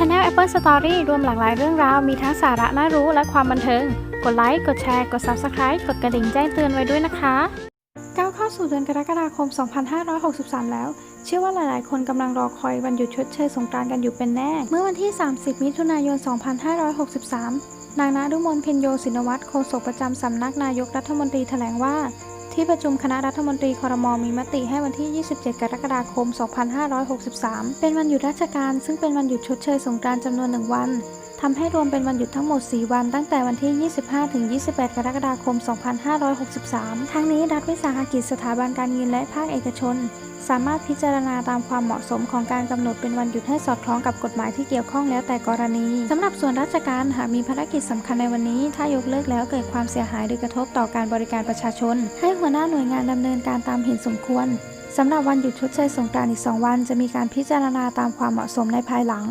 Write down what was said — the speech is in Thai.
Channel Apple Story รวมหลากหลายเรื่องราว มีทั้งสาระน่ารู้และความบันเทิง กดไลค์ กดแชร์ กด Subscribe กดกระดิ่งแจ้งเตือนไว้ด้วยนะคะก้าวเข้าสู่เดือนกรกฎาคม 2563 แล้ว เชื่อว่าหลายๆ คนกำลังรอคอยวันหยุดชดเชยสงกรานต์กันอยู่เป็นแน่ เมื่อวันที่ 30 มิถุนายน 2563 นางนาดุมนเพ็ญโยศินวัตรโฆษกประจำสำนักนายกรัฐมนตรีแถลงว่า ที่ประชุมคณะรัฐมนตรีคอรมอมีมติให้วันที่ 27 กรกฎาคม 2563 เป็นวันหยุดราชการ ซึ่งเป็นวันหยุดชดเชยสงกรานต์จำนวนหนึ่งวัน ทำให้รวมเป็นวันหยุดทั้งหมด 4 วัน ตั้งแต่วันที่ 25 ถึง 28 กรกฎาคม 2563 ทั้งนี้รัฐวิสาหกิจสถาบันการเงินและภาคเอกชน สามารถพิจารณาตามความเหมาะสมของการกำหนดเป็นวันหยุดให้สอดคล้องกับกฎหมายที่เกี่ยวข้องแล้วแต่กรณีสำหรับส่วนราชการหากมีภารกิจสำคัญในวันนี้ ถ้ายกเลิกแล้วเกิดความเสียหายหรือกระทบต่อการบริการประชาชน ให้หัวหน้าหน่วยงานดำเนินการตามเห็นสมควรสำหรับวันหยุดชดเชยสงกรานต์อีก 2 วัน จะมีการพิจารณาตามความเหมาะสมในภายหลัง